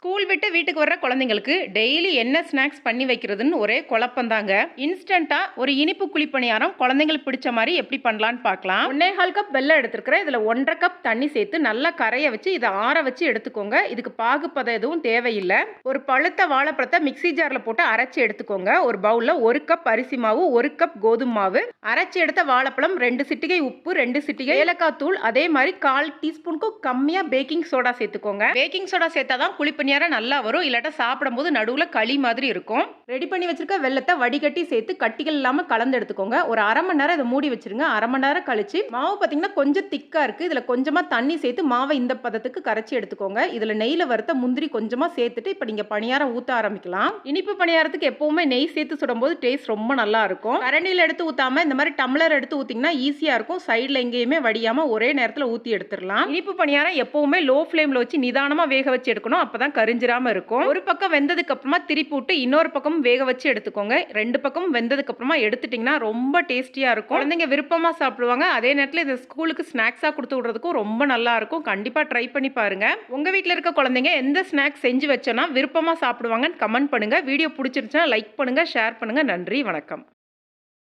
School விட்டு வீட்டுக்கு வர்ற குழந்தைங்களுக்கு டெய்லி என்ன ஸ்நாக்ஸ் பண்ணி வைக்கிறதுன்னு ஒரே குழப்பந்தாங்க இன்ஸ்டண்ட்டாக ஒரு இனிப்பு குழிப்பணியாரம் குழந்தைங்களுக்கு பிடிச்ச மாதிரி எப்படி பண்ணலான்னு பார்க்கலாம். ஒன்னே கால் கப் வெள்ளம் எடுத்துருக்கிறேன். இதில் ஒன்றரை கப் தண்ணி சேர்த்து நல்லா கரைய வச்சு இதை ஆற வச்சு எடுத்துக்கோங்க. இதுக்கு பாகுப்பதம் எதுவும் தேவையில்லை. ஒரு பழுத்த வாழைப்பழத்தை மிக்ஸி ஜாரில் போட்டு அரைச்சி எடுத்துக்கோங்க. ஒரு பவுலில் ஒரு கப் அரிசி மாவு ஒரு கப் கோதுமை மாவு. அரைச்சி எடுத்த வாழைப்பழம் ரெண்டு சிட்டிகை உப்பு ரெண்டு சிட்டிகை ஏலக்காய் தூள் அதே மாதிரி கால் டீஸ்பூனுக்கும் கம்மியாக பேக்கிங் சோடா சேர்த்துக்கோங்க. பேக்கிங் சோடா சேர்த்தா தான் நேரம் நல்லா வரும். இல்லாட்டா சாப்பிடும்போது நடுவில் களி மாதிரி இருக்கும். ரெடி பண்ணி வச்சிருக்க வெள்ளத்தை வடிகட்டி சேர்த்து கட்டிகள் இல்லாமல் கலந்து எடுத்துக்கோங்க. ஒரு அரை மணி நேரம் இதை மூடி வச்சிருங்க. அரை மணி நேரம் கழிச்சு மாவு பார்த்தீங்கன்னா கொஞ்சம் திக்காக இருக்குது இதில் கொஞ்சமாக தண்ணி சேர்த்து மாவை இந்த பதத்துக்கு கரைச்சி எடுத்துக்கோங்க. இதில் நெய்யில் வறுத்த முந்திரி கொஞ்சமாக சேர்த்துட்டு இப்போ நீங்கள் பணியாரம் ஊற்ற ஆரம்பிக்கலாம். இனிப்பு பணியாரத்துக்கு எப்பவுமே நெய் சேர்த்து சுடும்போது டேஸ்ட் ரொம்ப நல்லா இருக்கும். கரண்டியில் எடுத்து ஊற்றாம இந்த மாதிரி டம்ளர் எடுத்து ஊற்றிங்கன்னா ஈஸியாக இருக்கும். சைடில் எங்கேயுமே வடியாமல் ஒரே நேரத்தில் ஊற்றி எடுத்துடலாம். இனிப்பு பணியாரம் எப்பவுமே லோ ஃப்ளேமில் வச்சு நிதானமாக வேக வச்சு எடுக்கணும். அப்போ தான் கரிஞ்சிராம இருக்கும். ஒரு பக்கம் வெந்ததுக்கு அப்புறமா திருப்பி விட்டு இன்னொரு பக்கம் வேக வச்சு எடுத்துக்கோங்க. ரெண்டு பக்கம் வெந்ததுக்கு அப்புறமா எடுத்துட்டிங்கன்னா ரொம்ப டேஸ்டியாக இருக்கும். குழந்தைங்க விருப்பமாக சாப்பிடுவாங்க. அதே நேரத்தில் இந்த ஸ்கூலுக்கு ஸ்நாக்ஸாக கொடுத்து விடுறதுக்கும் ரொம்ப நல்லா இருக்கும். கண்டிப்பாக ட்ரை பண்ணி பாருங்க. உங்கள் வீட்டில் இருக்க குழந்தைங்க எந்த ஸ்நாக்ஸ் செஞ்சு வச்சோன்னா விருப்பமாக சாப்பிடுவாங்கன்னு கமெண்ட் பண்ணுங்க. வீடியோ பிடிச்சிருச்சுன்னா லைக் பண்ணுங்க ஷேர் பண்ணுங்க. நன்றி வணக்கம்.